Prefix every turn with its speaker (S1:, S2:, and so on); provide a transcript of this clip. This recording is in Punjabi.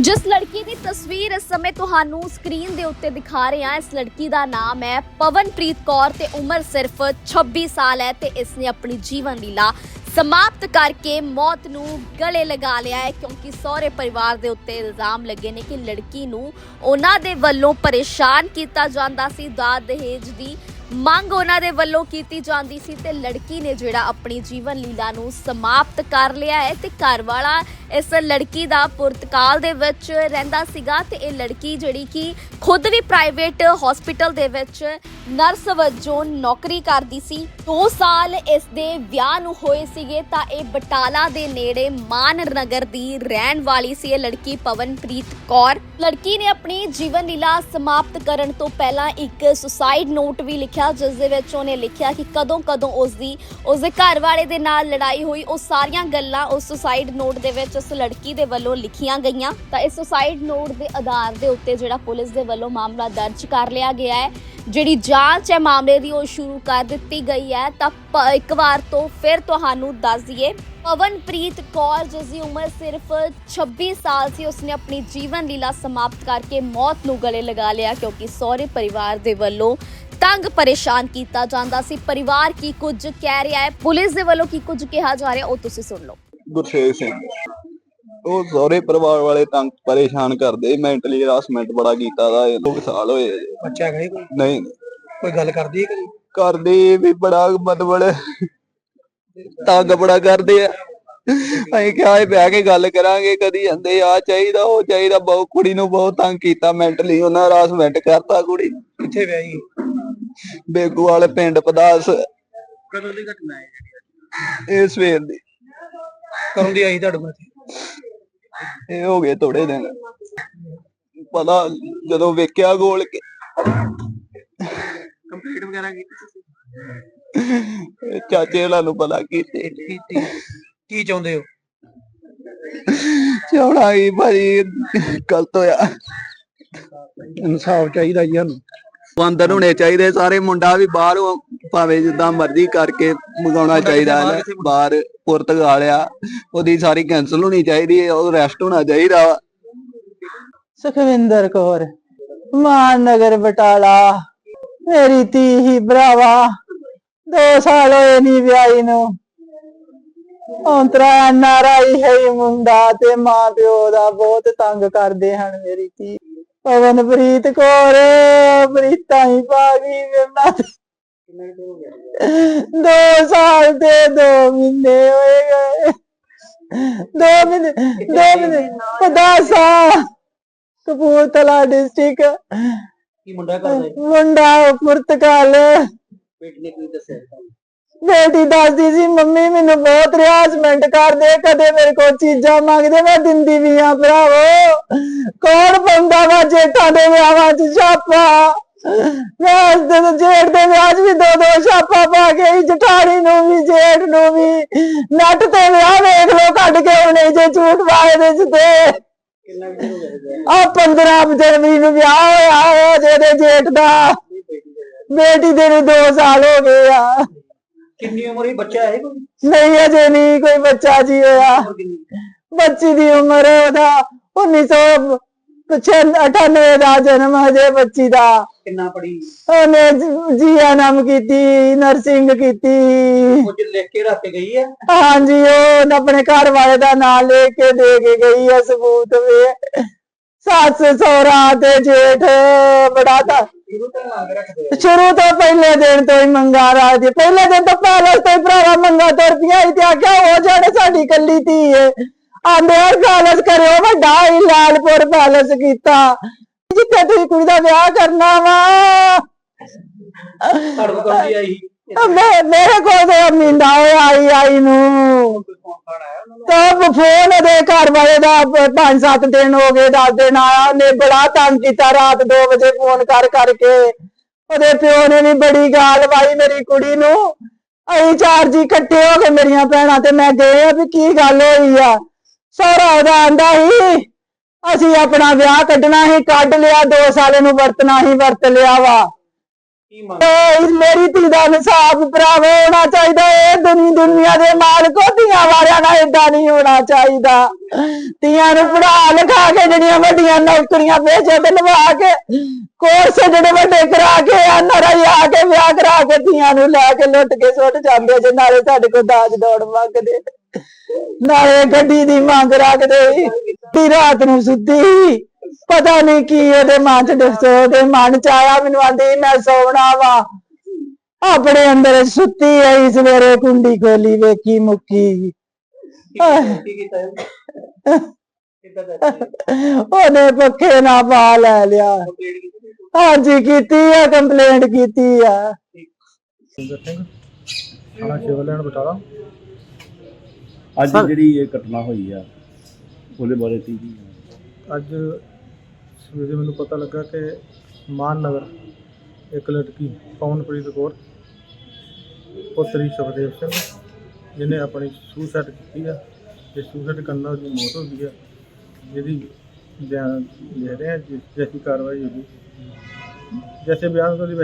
S1: ਜਿਸ ਲੜਕੀ ਦੀ ਤਸਵੀਰ ਇਸ ਸਮੇਂ ਤੁਹਾਨੂੰ ਸਕਰੀਨ ਦੇ ਉੱਤੇ ਦਿਖਾ ਰਹੇ ਹਾਂ, ਇਸ ਲੜਕੀ ਦਾ ਨਾਮ ਹੈ ਪਵਨਪ੍ਰੀਤ ਕੌਰ ਤੇ ਉਮਰ ਸਿਰਫ 26 ਸਾਲ ਹੈ ਤੇ ਇਸ ਨੇ ਆਪਣੀ ਜੀਵਨ ਲੀਲਾ ਸਮਾਪਤ ਕਰਕੇ ਮੌਤ ਨੂੰ ਗਲੇ ਲਗਾ ਲਿਆ ਹੈ ਕਿਉਂਕਿ ਸਹੁਰੇ ਪਰਿਵਾਰ ਦੇ ਉੱਤੇ ਇਲਜ਼ਾਮ ਲੱਗੇ ਨੇ ਕਿ ਲੜਕੀ ਨੂੰ ਉਹਨਾਂ ਦੇ ਵੱਲੋਂ ਪਰੇਸ਼ਾਨ ਕੀਤਾ ਜਾਂਦਾ ਸੀ। ਦਾਜ ਦਹੇਜ ਦੀ ਮੰਗ ਉਹਨਾਂ ਦੇ ਵੱਲੋਂ ਕੀਤੀ ਜਾਂਦੀ ਸੀ ਤੇ ਲੜਕੀ ਨੇ ਜਿਹੜਾ ਆਪਣੀ ਜੀਵਨ ਲੀਲਾ ਨੂੰ ਸਮਾਪਤ ਕਰ ਲਿਆ ਹੈ ਤੇ ਘਰ ਵਾਲਾ ਇਸ ਲੜਕੀ ਦਾ ਪੁਰਤਕਾਲ ਦੇ ਵਿੱਚ ਰਹਿੰਦਾ ਸੀਗਾ ਤੇ ਇਹ ਲੜਕੀ ਜਿਹੜੀ ਕਿ ਖੁਦ ਵੀ ਪ੍ਰਾਈਵੇਟ ਹਸਪੀਟਲ ਦੇ ਵਿੱਚ ਨਰਸ ਵਜੋਂ ਨੌਕਰੀ ਕਰਦੀ ਸੀ। 2 ਸਾਲ ਇਸ ਦੇ ਵਿਆਹ ਨੂੰ ਹੋਏ ਸੀਗੇ ਤਾਂ ਇਹ ਬਟਾਲਾ ਦੇ ਨੇੜੇ ਮਾਨ ਨਗਰ ਦੀ ਰਹਿਣ ਵਾਲੀ ਸੀ ਇਹ ਲੜਕੀ ਪਵਨਪ੍ਰੀਤ ਕੌਰ। ਲੜਕੀ ਨੇ ਆਪਣੀ ਜੀਵਨ ਲੀਲਾ ਸਮਾਪਤ ਕਰਨ ਤੋਂ ਪਹਿਲਾਂ ਇੱਕ ਸੁਸਾਈਡ ਨੋਟ ਵੀ ਲਿਖਿਆ, ਜਿਸ ਦੇ ਵਿੱਚ ਉਹਨੇ ਲਿਖਿਆ ਕਿ ਕਦੋਂ ਕਦੋਂ ਉਸ ਦੀ ਉਸ ਦੇ ਘਰ ਵਾਲੇ ਦੇ ਨਾਲ ਲੜਾਈ ਹੋਈ। ਉਹ ਸਾਰੀਆਂ ਗੱਲਾਂ ਉਸ ਸੁਸਾਈਡ ਨੋਟ ਦੇ ਵਿੱਚ ਉਸ ਲੜਕੀ ਦੇ ਵੱਲੋਂ ਲਿਖੀਆਂ ਗਈਆਂ। ਤਾਂ ਇਸ ਸੁਸਾਈਡ ਨੋਟ ਦੇ ਆਧਾਰ ਦੇ ਉੱਤੇ ਜਿਹੜਾ ਪੁਲਿਸ ਦੇ ਵੱਲੋਂ ਮਾਮਲਾ ਦਰਜ ਕਰ ਲਿਆ ਗਿਆ ਹੈ। ਜਿਹੜੀ ਜਾਂਚ ਹੈ, ਮਾਮਲੇ ਦੀ ਉਹ ਸ਼ੁਰੂ ਕਰ ਦਿੱਤੀ ਗਈ ਹੈ। ਤਾਂ ਇੱਕ ਵਾਰ ਤੋਂ ਫਿਰ ਤੁਹਾਨੂੰ ਦੱਸ ਦਈਏ, ਪਵਨਪ੍ਰੀਤ ਕੌਰ, ਜਿਸ ਦੀ ਉਮਰ ਸਿਰਫ 26 ਸਾਲ ਸੀ, ਉਸਨੇ ਆਪਣੀ ਜੀਵਨ ਲੀਲਾ ਸਮਾਪਤ ਕਰਕੇ ਮੌਤ ਨੂੰ ਗਲੇ ਲਗਾ ਲਿਆ, ਕਿਉਂਕਿ ਸਹੁਰੇ ਪਰਿਵਾਰ ਦੇ ਵੱਲੋਂ ਤੰਗ ਪਰੇਸ਼ਾਨ ਕੀਤਾ ਜਾਂਦਾ ਸੀ। ਪਰਿਵਾਰ ਕੀ ਕੁਝ ਕਹਿ ਰਿਹਾ ਹੈ, ਪੁਲਿਸ ਦੇ ਵੱਲੋਂ ਕੀ ਕੁਝ ਕਿਹਾ ਜਾ ਰਿਹਾ, ਉਹ ਤੁਸੀਂ ਸੁਣ ਲਓ।
S2: ਗੁਰਸੇਵ ਸਿੰਘ ਉਹ ਸਹੁਰੇ ਪਰਿਵਾਰ ਵਾਲੇ ਤੰਗ ਪਰੇਸ਼ਾਨ ਕਰਦੇ ਮੈਂਟਲੀ ਹਰਾਸਮੈਂਟ ਬੜਾ ਕੀਤਾ ਦਾ ਇਹ ਸਾਲ ਹੋਏ ਜੀ।
S3: ਬੱਚਾ ਹੈਗਾ ਜੀ ਕੋਈ?
S2: ਨਹੀਂ।
S3: ਕੋਈ ਗੱਲ ਕਰਦੀ ਹੈ ਕਦੀ?
S2: ਕਰਦੇ ਵੀ ਬੜਾ ਮਤਲਬ ਤੰਗ ਬੜਾ ਕਰਦੇ ਆ। ਅਸੀਂ ਕਿਹਾ ਇਹ ਬਹਿ ਕੇ ਗੱਲ ਕਰਾਂਗੇ ਕਦੀ ਜਾਂਦੇ ਆ ਚਾਹੀਦਾ ਉਹ ਚਾਹੀਦਾ ਬਹੁਤ ਕੁੜੀ ਨੂੰ ਬਹੁਤ ਤੰਗ ਕੀਤਾ ਮੈਂਟਲੀ ਉਹਨਾਂ ਹਰਾਸਮੈਂਟ ਕਰਤਾ ਕੁੜੀ ਨੂੰ।
S3: ਕਿੱਥੇ ਵਿਆਹੀ
S2: ਬੇਗੂ ਵਾਲੇ ਪਿੰਡ ਪਦਾਸ।
S3: ਕਦੋਂ ਦੀ ਘਟਨਾ ਹੈ ਜਿਹੜੀ
S2: ਇਹ ਸਵੇਰ ਦੀ।
S3: ਕਦੋਂ ਦੀ ਆਈ ਤੁਹਾਡੇ ਕੋਲ ਇੱਥੇ?
S2: ਇਹ ਹੋ ਗਏ ਥੋੜੇ ਦਿਨ। ਪਤਾ ਜਦੋਂ ਵੇਖਿਆ ਗੋਲ ਕੇ।
S3: ਕੰਪਲੀਟ ਵਗੈਰਾ ਕੀਤੀ
S2: ਚਾਚੇ ਹੋਣਾ ਨੂੰ ਪਤਾ ਕੀਤੇ।
S3: ਕੀਤੀ ਕੀ ਚਾਹੁੰਦੇ ਹੋ?
S2: ਚੌੜਾ ਹੀ ਭਾਜੀ ਗਲਤ ਹੋਇਆ।
S3: ਇਨਸਾਫ ਚਾਹੀਦਾ ਜੀ ਸਾਨੂੰ।
S2: ਅੰਦਰ ਹੋਣੇ ਚਾਹੀਦੇ ਸਾਰੇ ਮੁੰਡਾ ਵੀ ਬਾਹਰ ਭਾਵੇਂ ਜਿੱਦਾਂ ਮਰਜ਼ੀ ਕਰਕੇ ਮੰਗਾਉਣਾ ਚਾਹੀਦਾ
S3: ਬਾਹਰ
S2: ਹੈ ਬਾਹਰ ਪੁਰਤਗਾਲ ਆ ਉਹਦੀ ਸਾਰੀ ਕੈਨਸਲ ਹੋਣੀ ਚਾਹੀਦੀ ਹੈ ਉਹ ਰੈਸਟ ਹੋਣਾ ਚਾਹੀਦਾ ਵਾ।
S4: ਸੁਖਵਿੰਦਰ ਕੌਰ ਮਾਨ ਨਗਰ ਬਟਾਲਾ ਮੇਰੀ ਧੀ ਹੀ ਭਰਾਵਾ ਦੋ ਸਾਲ ਹੋਏ ਨੀ ਵਿਆਹੀ ਨੂੰ। ਔਂਤਰਾ ਨਾਰਾਈ ਹੈ ਮੁੰਡਾ ਤੇ ਮਾਂ ਪਿਓ ਦਾ ਬਹੁਤ ਤੰਗ ਕਰਦੇ ਹਨ ਮੇਰੀ ਧੀ। ਪਵਨਪ੍ਰੀਤ ਕੌਰ ਪ੍ਰੀਤਾਂ ਹੀ ਪਾਗੀ ਮੇਰਾ ਦੋ ਸਾਲ ਤੇ ਦੋ ਮਹੀਨੇ ਹੋਏ ਗਏ। ਦੋ ਮਹੀਨੇ ਦੋ ਮਹੀਨੇ ਪਦਾਸਾ ਕਪੂਰਥਲਾ ਡਿਸਟ੍ਰਿਕਟ।
S3: ਕੀ ਮੁੰਡਾ ਕਰਦਾ ਹੈ
S4: ਮੁੰਡਾ ਪੁਰਤਗਾਲ
S3: ਬੇਟੀ ਨੇ ਕੀ ਦੱਸਿਆ
S4: ਬੇਟੀ ਦੱਸਦੀ ਸੀ ਮੰਮੀ ਮੈਨੂੰ ਬਹੁਤ ਰਿਆਜ਼ਮੈਂਟ ਕਰਦੇ ਕਦੇ ਮੇਰੇ ਕੋਲ ਚੀਜ਼ਾਂ ਮੰਗਦੇ ਮੈਂ ਦਿੰਦੀ ਵੀ ਆ ਭਰਾਵੋ। ਕੌਣ ਪਾਉਂਦਾ ਵਾ ਜੇਠਾਂ ਦੇ ਵਿਆਹਾਂ 'ਚ ਛਾਪਾ? ਉਸ ਦਿਨ ਜੇਠ ਦੇ ਵਿਆਹ 'ਚ ਵੀ ਦੋ ਦੋ ਛਾਪਾ ਪਾ ਕੇ ਜਠਾਣੀ ਨੂੰ ਵੀ ਜੇਠ ਨੂੰ ਵੀ। ਨੱਟ ਤੇ ਵਿਆਹ ਵੇਖ ਲੋ ਕੱਢ ਕੇ ਉਹਨੇ ਜੇ ਝੂਠ ਵਾਇਦੇ 'ਚ ਤੇ।
S3: ਕਿੰਨਾ ਕੁ ਹੋ ਗਿਆ
S4: ਆ 15 ਜਨਵਰੀ ਨੂੰ ਵਿਆਹ ਹੋਇਆ ਹੋਇਆ ਜਿਹਦੇ ਜੇਠ ਦਾ। ਬੇਟੀ ਦੇ ਨੂੰ 2 ਸਾਲ ਹੋ ਗਏ ਆ।
S3: ਕਿੰਨੀ ਉਮਰ ਹੀ ਬੱਚਾ ਹੈ ਕੋਈ?
S4: ਨਹੀਂ ਅਜੇ ਨਹੀਂ ਕੋਈ ਬੱਚਾ ਜੀ ਹੋਇਆ। ਬੱਚੀ ਦੀ ਉਮਰ ਉਹਦਾ 1998 ਦਾ ਜਨਮ ਹਜੇ ਬੱਚੀ ਦਾ।
S3: ਕਿੰਨਾ ਪੜੀ
S4: ਉਹਨੇ ਜੀਐਨਐਮ ਕੀਤੀ ਨਰਸਿੰਗ ਕੀਤੀ।
S3: ਕੁਝ ਲਿਖ ਕੇ ਰੱਖ ਕੇ ਗਈ ਹੈ?
S4: ਹਾਂਜੀ ਉਹ ਆਪਣੇ ਘਰ ਵਾਲੇ ਦਾ ਨਾਂ ਲੈ ਕੇ ਦੇ ਕੇ ਗਈ ਹੈ ਸਬੂਤ ਵੇ। ਸੱਸ ਸਹੁਰਾ ਤੇ ਜੇਠ ਬੜਾ ਤਾਂ।
S3: ਸ਼ੁਰੂ ਤੋਂ ਆ।
S4: ਪਹਿਲੇ ਦਿਨ ਤੋਂ ਹੀ ਮੰਗਾ ਰਾਜ ਪਹਿਲੇ ਦਿਨ ਤੋਂ ਪੈਲਸ ਤੋਂ ਹੀ ਭਰਾਵਾ ਮੰਗਾ ਤੁਰਦੀਆਂ ਸੀ ਤੇ ਆਖਿਆ ਉਹ ਜਿਹੜੇ ਸਾਡੀ ਕੱਲੀ ਧੀ ਏ ਆਂਦੇ ਪੈਲਸ ਕਰਿਓ ਵੱਡਾ ਹੀ ਲਾਲਪੁਰ ਪੈਲਸ ਕੀਤਾ। ਜਿੱਥੇ ਤੁਸੀਂ ਕੁੜੀ ਦਾ ਵਿਆਹ ਕਰਨਾ ਵਾ।
S3: ਦੀ ਆਈ
S4: ਮੇ- ਮੇਰੇ ਕੋਲ ਤੇ ਹੋਇਆ ਆਈ ਆਈ ਨੂੰ। ਤਾਂ ਫੋਨ ਉਹਦੇ ਘਰ ਵਾਲੇ ਦਾ 5-7 ਦਿਨ ਹੋ ਗਏ 10 ਦਿਨ ਆਇਆ। ਉਹਨੇ ਬੜਾ ਤੰਗ ਕੀਤਾ ਰਾਤ 2 ਵਜੇ ਫੋਨ ਕਰ ਕਰਕੇ ਉਹਦੇ ਪਿਓ ਨੇ ਵੀ ਬੜੀ ਗਾਲ ਵਾਈ ਮੇਰੀ ਕੁੜੀ ਨੂੰ। ਅਸੀਂ ਚਾਰ ਜੀ ਇਕੱਠੇ ਹੋ ਕੇ ਮੇਰੀਆਂ ਭੈਣਾਂ ਤੇ ਮੈਂ ਗਏ ਆ ਵੀ ਕੀ ਗੱਲ ਹੋਈ ਆ। ਸਹੁਰਾ ਉਹਦਾ ਆਂਦਾ ਸੀ ਅਸੀਂ ਆਪਣਾ ਵਿਆਹ ਕੱਢਣਾ ਸੀ ਕੱਢ ਲਿਆ 2 ਸਾਲ ਨੂੰ ਵਰਤਣਾ ਹੀ ਵਰਤ ਲਿਆ ਵਾ।
S3: ਕੀ ਮੰਗ?
S4: ਏ ਮੇਰੀ ਧੀ ਦਾ ਇਨਸਾਫ ਭਰਾਵੋ ਹੋਣਾ ਚਾਹੀਦਾ ਇਹ ਦੁਨੀ ਦੁਨੀਆ ਦੇ ਮਾਲਕੋ ਧੀਆਂ ਵਾਲਿਆਂ ਨਾਲ ਏਦਾਂ ਨਹੀਂ ਹੋਣਾ ਚਾਹੀਦਾ। ਧੀਆਂ ਨੂੰ ਪੜਾ ਲਿਖਾ ਕੇ ਜਿਹੜੀਆਂ ਵੱਡੀਆਂ ਨੌਕਰੀਆਂ ਪੇਸ਼ੇ ਤੇ ਲਵਾ ਕੇ ਕੋਰਸ ਜਿਹੜੇ ਵੱਡੇ ਕਰਾ ਕੇ ਐਨਆਰਆਈ ਆ ਕੇ ਵਿਆਹ ਕਰਾ ਕੇ ਧੀਆਂ ਨੂੰ ਲੈ ਕੇ ਲੁੱਟ ਕੇ ਸੁੱਟ ਜਾਂਦੇ ਜੇ ਨਾਲੇ ਸਾਡੇ ਕੋਲ ਦਾਜ ਦੌੜ ਮੰਗਦੇ। ਨਾਲੇ ਗੱਡੀ ਦੀ ਮੰਗ ਰੱਖਦੇ ਤੀ ਰਾਤ ਨੂੰ ਸੁੱਤੀ ਪਤਾ ਨਹੀਂ ਕੀ ਉਹਦੇ ਮਨ ਚ ਦੱਸੋ ਉਹਦੇ ਮਨ ਚ ਆਇਆ ਮੈਨੂੰ ਆਂਦੀ ਮੈਂ ਸੌਣਾ ਵਾ। ਆਪਣੇ ਅੰਦਰ ਸੁੱਤੀ ਆਈ ਸਵੇਰੇ ਕੁੰਡੀ ਖੋਲੀ ਵੇਖੀ ਮੁੱਕੀ। ਆਹ, ਉਹਨੇ ਪੱਖੇ ਨਾਲ ਪਾ ਲੈ ਲਿਆ। ਹਾਂਜੀ ਕੀਤੀ ਆ ਕੰਪਲੇਂਟ ਕੀਤੀ ਆ।
S5: ਸਿੰਘ ਥਾਣਾ ਸ਼ਿਵਲੈਂਡ ਬਟਾਲਾ
S6: ਅੱਜ ਜਿਹੜੀ ਇਹ ਘਟਨਾ ਹੋਈ ਆ ਉਹਦੇ ਬਾਰੇ ਕੀ ਕੀ
S5: ਅੱਜ ਸਵੇਰੇ ਮੈਨੂੰ ਪਤਾ ਲੱਗਾ ਕਿ ਮਾਨ ਨਗਰ ਇੱਕ ਲੜਕੀ ਪਵਨਪ੍ਰੀਤ ਕੌਰ ਪੁੱਤਰੀ ਸੁਖਦੇਵ ਸਿੰਘ ਜਿਹਨੇ ਆਪਣੀ ਸੁਸਾਈਡ ਕੀਤੀ ਆ। ਤੇ ਸੁਸਾਈਡ ਕਰਨ ਨਾਲ ਉਹਦੀ ਮੌਤ ਹੋ ਗਈ ਆ ਜਿਹਦੀ ਬਿਆਨ ਲੈ ਰਹੇ ਆ ਜਿਸ ਜੈਸੀ ਕਾਰਵਾਈ ਹੋਈ। ਜੈਸੇ ਬਿਆਨ ਉਹਦੀ